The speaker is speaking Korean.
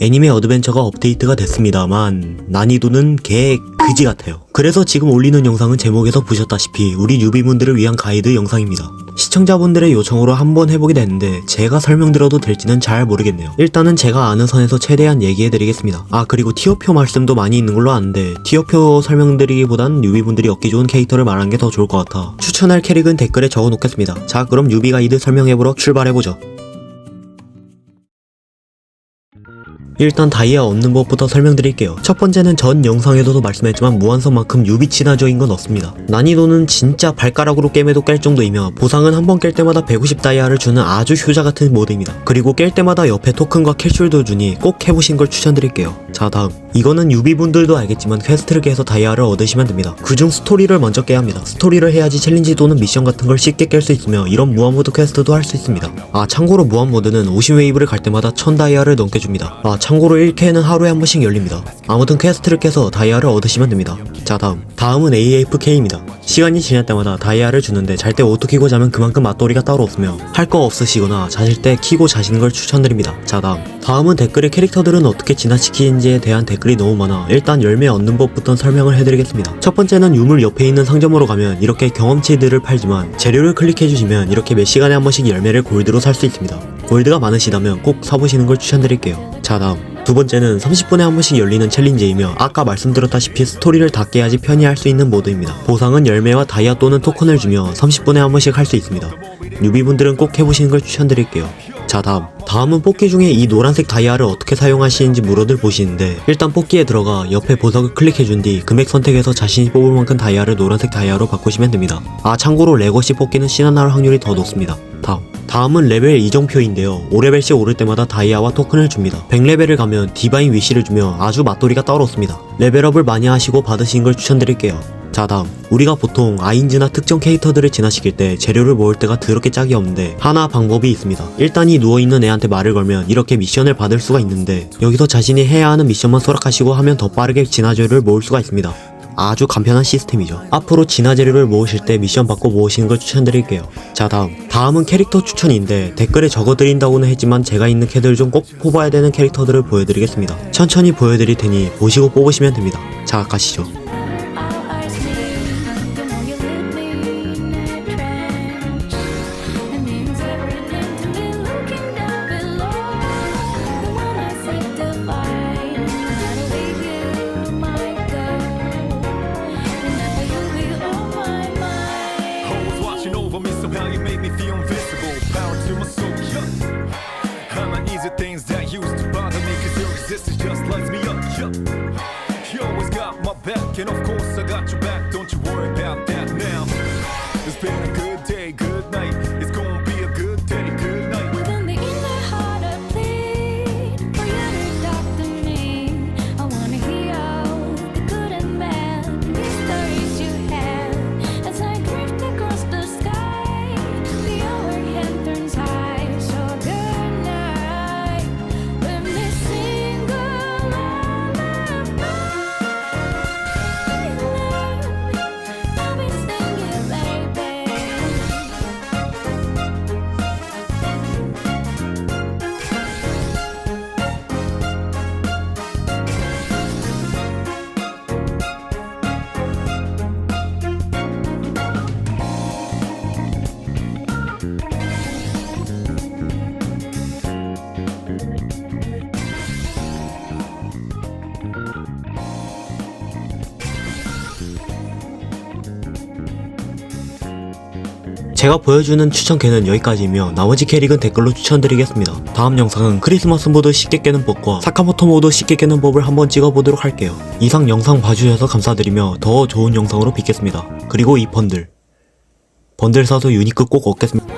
애니메 어드벤처가 업데이트가 됐습니다만 난이도는 개 그지 같아요. 그래서 지금 올리는 영상은 제목에서 보셨다시피 우리 뉴비분들을 위한 가이드 영상입니다. 시청자분들의 요청으로 한번 해보게 됐는데 제가 설명드려도 될지는 잘 모르겠네요. 일단은 제가 아는 선에서 최대한 얘기해드리겠습니다. 아 그리고 티어표 말씀도 많이 있는 걸로 아는데 티어표 설명드리기보단 뉴비분들이 얻기 좋은 캐릭터를 말하는 게 더 좋을 것 같아 추천할 캐릭은 댓글에 적어놓겠습니다. 자 그럼 뉴비 가이드 설명해보러 출발해보죠. 일단 다이아 얻는 법부터 설명드릴게요. 첫 번째는 전 영상에서도 말씀했지만 무한선만큼 유비 친화적인 건 없습니다. 난이도는 진짜 발가락으로 깨매도 깰 정도이며 보상은 한 번 깰 때마다 150 다이아를 주는 아주 효자 같은 모드입니다. 그리고 깰 때마다 옆에 토큰과 캡슐도 주니 꼭 해보신 걸 추천드릴게요. 자 다음 이거는 유비분들도 알겠지만 퀘스트를 깨서 다이아를 얻으시면 됩니다. 그중 스토리를 먼저 깨야 합니다. 스토리를 해야지 챌린지 또는 미션 같은 걸 쉽게 깰 수 있으며 이런 무한모드 퀘스트도 할 수 있습니다. 아 참고로 무한모드는 오신 웨이브를 갈 때마다 1000 다이아를 넘게 줍니다. 아 참고로 1캐는 하루에 한 번씩 열립니다. 아무튼 퀘스트를 깨서 다이아를 얻으시면 됩니다. 자 다음 다음은 AFK입니다. 시간이 지날 때마다 다이아를 주는데 잘 때 오토 키고 자면 그만큼 맛돌이가 따로 없으며 할 거 없으시거나 자실 때 키고 자시는 걸 추천드립니다. 자 다음 다음은 댓글에 캐릭터들은 어떻게 진화 시키는지에 대한 댓글이 너무 많아 일단 열매 얻는 법부터 설명을 해드리겠습니다. 첫 번째는 유물 옆에 있는 상점으로 가면 이렇게 경험치들을 팔지만 재료를 클릭해주시면 이렇게 몇 시간에 한 번씩 열매를 골드로 살 수 있습니다. 골드가 많으시다면 꼭 사보시는 걸 추천드릴게요. 자 다음 두 번째는 30분에 한 번씩 열리는 챌린지이며 아까 말씀드렸다시피 스토리를 다 깨야지 편히 할 수 있는 모드입니다. 보상은 열매와 다이아 또는 토큰을 주며 30분에 한 번씩 할 수 있습니다. 뉴비분들은 꼭 해보시는 걸 추천드릴게요. 자 다음 다음은 뽑기 중에 이 노란색 다이아를 어떻게 사용하시는지 물어들 보시는데 일단 뽑기에 들어가 옆에 보석을 클릭해준 뒤 금액 선택해서 자신이 뽑을 만큼 다이아를 노란색 다이아로 바꾸시면 됩니다. 아 참고로 레거시 뽑기는 신화날 확률이 더 높습니다. 다음 다음은 레벨 이정표인데요. 5레벨씩 오를 때마다 다이아와 토큰을 줍니다. 100레벨을 가면 디바인 위시를 주며 아주 맛돌이가 따로 없습니다. 레벨업을 많이 하시고 받으신 걸 추천드릴게요. 자 다음 우리가 보통 아인즈나 특정 캐릭터들을 진화시킬 때 재료를 모을 때가 더럽게 짝이 없는데 하나 방법이 있습니다 일단 이 누워있는 애한테 말을 걸면 이렇게 미션을 받을 수가 있는데 여기서 자신이 해야 하는 미션만 수락하시고 하면 더 빠르게 진화재료를 모을 수가 있습니다 아주 간편한 시스템이죠. 앞으로 진화 재료를 모으실 때 미션 받고 모으시는 걸 추천드릴게요. 자 다음. 다음은 캐릭터 추천인데 댓글에 적어드린다고는 했지만 제가 있는 캐들 중 꼭 뽑아야 되는 캐릭터들을 보여드리겠습니다. 천천히 보여드릴 테니 보시고 뽑으시면 됩니다. 자 가시죠 feel invisible. Power to my soul, yeah. I'm uneasy things that used to bother me, cause your existence just lights me up, yeah. You always got my back, and of course I got your back, don't you worry about that now. It's been a good 제가 보여주는 추천 캐는 여기까지이며 나머지 캐릭은 댓글로 추천드리겠습니다. 다음 영상은 크리스마스 모드 쉽게 깨는 법과 사카모토 모드 쉽게 깨는 법을 한번 찍어보도록 할게요. 이상 영상 봐주셔서 감사드리며 더 좋은 영상으로 뵙겠습니다. 그리고 이 번들. 번들 사서 유니크 꼭 얻겠습니다.